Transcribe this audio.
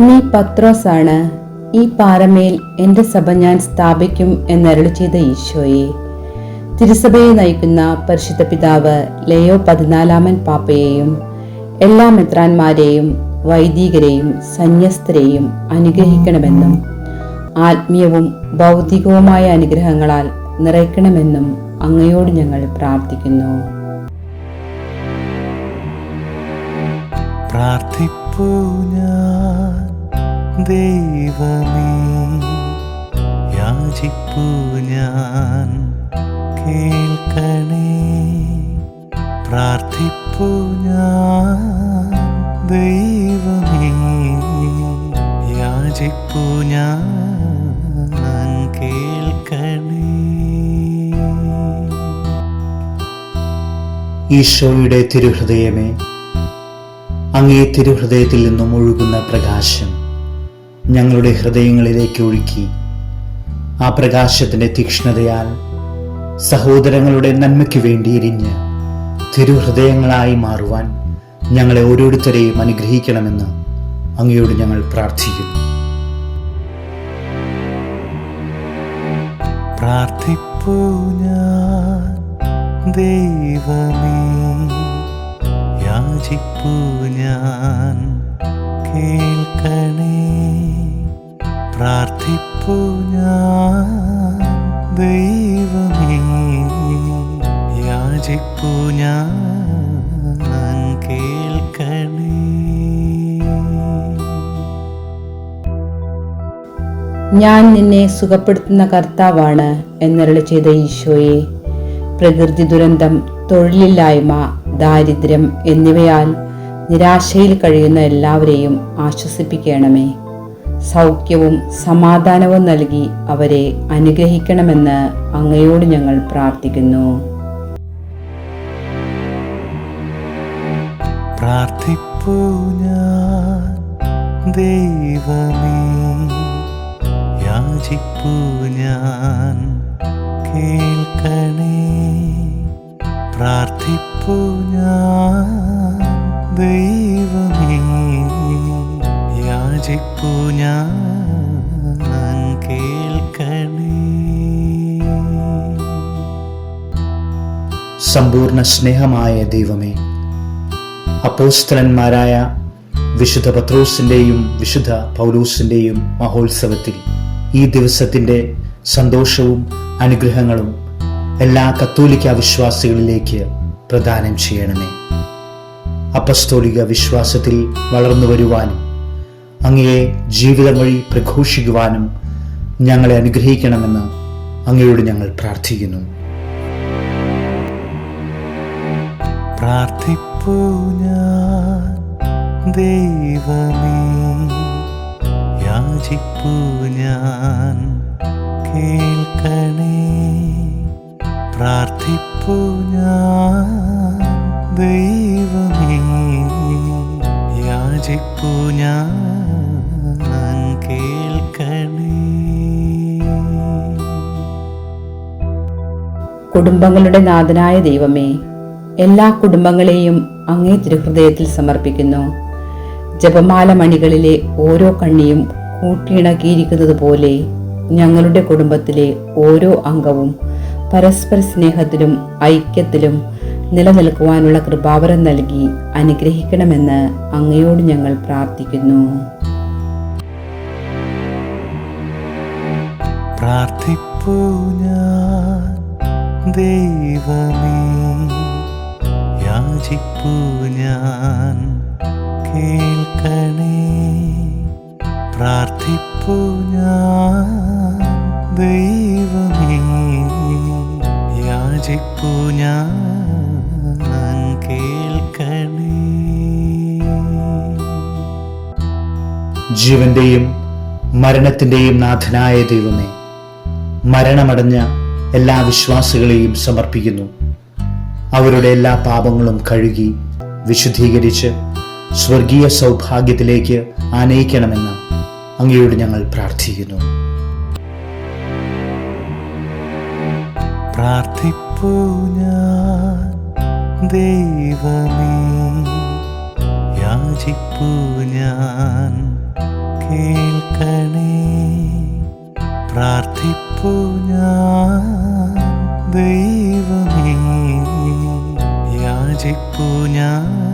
നീ പത്രോസാണ്. ഈ പാറമേൽ എന്റെ സഭ ഞാൻ സ്ഥാപിക്കും എന്നരുളി ചെയ്ത ഈശോയെ. തിരുസഭയെ നയിക്കുന്ന പരിശുദ്ധ പിതാവ് ലയോ പതിനാലാമൻ പാപ്പയെയും എല്ലാ മെത്രാന്മാരെയും വൈദികരെയും സന്യസ്തരെയും അനുഗ്രഹിക്കണമെന്നും ആത്മീയവും ഭൗതികവുമായ അനുഗ്രഹങ്ങളാൽ നിറയ്ക്കണമെന്നും അങ്ങയോട് ഞങ്ങൾ പ്രാർത്ഥിക്കുന്നു. പ്രാർത്ഥിപ്പൂ ഞാൻ. ദൈവമേ യാചിപ്പു ഞാൻ കേൾക്കണേ. പ്രാർത്ഥിപ്പു ഞാൻ ദൈവമേ യാചിപ്പു ഞാൻ കേൾക്കണേ. ഈശോയുടെ തിരുഹൃദയമേ അങ്ങേ തിരുഹൃദയത്തിൽ നിന്നും ഒഴുകുന്ന പ്രകാശം ഞങ്ങളുടെ ഹൃദയങ്ങളിലേക്ക് ഒഴുക്കി. ആ പ്രകാശത്തിന്റെ തീക്ഷ്ണതയാൽ സഹോദരങ്ങളുടെ നന്മയ്ക്ക് വേണ്ടി എരിഞ്ഞ് തിരുഹൃദയങ്ങളായി മാറുവാൻ ഞങ്ങളെ ഓരോരുത്തരെയും അനുഗ്രഹിക്കണമെന്ന് അങ്ങയോട് ഞങ്ങൾ പ്രാർത്ഥിക്കുന്നു. പ്രാർത്ഥിപ്പൂ ഞാൻ ദൈവമേ. യാചിപ്പൂ ഞാൻ കേൾക്കണേ ദൈവമേ. കേൾക്കണേ. ഞാൻ നിന്നെ സുഖപ്പെടുത്തുന്ന കർത്താവാണ് എന്നരളി ചെയ്ത ഈശോയെ. പ്രകൃതി ദുരന്തം തൊഴിലില്ലായ്മ ദാരിദ്ര്യം എന്നിവയാൽ നിരാശയിൽ കഴിയുന്ന എല്ലാവരെയും ആശ്വസിപ്പിക്കണമേ. സൗഖ്യവും സമാധാനവും നൽകി അവരെ അനുഗ്രഹിക്കണമെന്ന് അങ്ങയോട് ഞങ്ങൾ പ്രാർത്ഥിക്കുന്നു. കേൾക്കണേ. പ്രാർത്ഥിപ്പൂ ഞാൻ സമ്പൂർണ സ്നേഹമായ ദൈവമേ. അപ്പോസ്തലന്മാരായ വിശുദ്ധ പത്രോസിന്റെയും വിശുദ്ധ പൗലൂസിന്റെയും മഹോത്സവത്തിൽ ഈ ദിവസത്തിന്റെ സന്തോഷവും അനുഗ്രഹങ്ങളും എല്ലാ കത്തോലിക്ക വിശ്വാസികളിലേക്ക് പ്രദാനം ചെയ്യണമേ. അപ്പസ്തോലിക വിശ്വാസത്തിൽ വളർന്നു വരുവാനും അങ്ങയെ ജീവിതം വഴി പ്രഘോഷിക്കുവാനും ഞങ്ങളെ അനുഗ്രഹിക്കണമെന്ന് അങ്ങയോട് ഞങ്ങൾ പ്രാർത്ഥിക്കുന്നു. പ്രാർത്ഥിപ്പൂ ഞാൻ. ദൈവമേ യാചിപ്പൂ ഞാൻ. കേൾക്കണേ. പ്രാർത്ഥിപ്പൂ ഞാൻ. ദൈവമേ യാചിപ്പൂ ഞാൻ. കുടുംബങ്ങളുടെ നാഥനായ ദൈവമേ എല്ലാ കുടുംബങ്ങളെയും അങ്ങേ തിരുഹൃദയത്തിൽ സമർപ്പിക്കുന്നു. ജപമാല മണികളിലെ ഓരോ കണ്ണിയും കൂട്ടിയിണക്കിയിരിക്കുന്നത് പോലെ ഞങ്ങളുടെ കുടുംബത്തിലെ ഓരോ അംഗവും പരസ്പര സ്നേഹത്തിലും ഐക്യത്തിലും നിലനിൽക്കുവാനുള്ള കൃപാവരം നൽകി അനുഗ്രഹിക്കണമെന്ന് അങ്ങയോട് ഞങ്ങൾ പ്രാർത്ഥിക്കുന്നു. പ്രാർത്ഥിപ്പൂ ഞാൻ ദൈവമേ. യാചിപ്പൂ കേൾക്കണേ. പ്രാർത്ഥിപ്പൂ ദൈവമേ യാചിപ്പൂ ജീവന്റെയും മരണത്തിന്റെയും നാഥനായ ദൈവമേ മരണമടഞ്ഞ എല്ലാ വിശ്വാസികളെയും സമർപ്പിക്കുന്നു. അവരുടെ എല്ലാ പാപങ്ങളും കഴുകി വിശുദ്ധീകരിച്ച് സ്വർഗീയ സൗഭാഗ്യത്തിലേക്ക് ആനയിക്കണമെന്ന് അങ്ങയോട് ഞങ്ങൾ പ്രാർത്ഥിക്കുന്നു. പ്രാർത്ഥിപ്പൂ ഞാൻ ഞാൻ യാചിപ്പു ഞാൻ.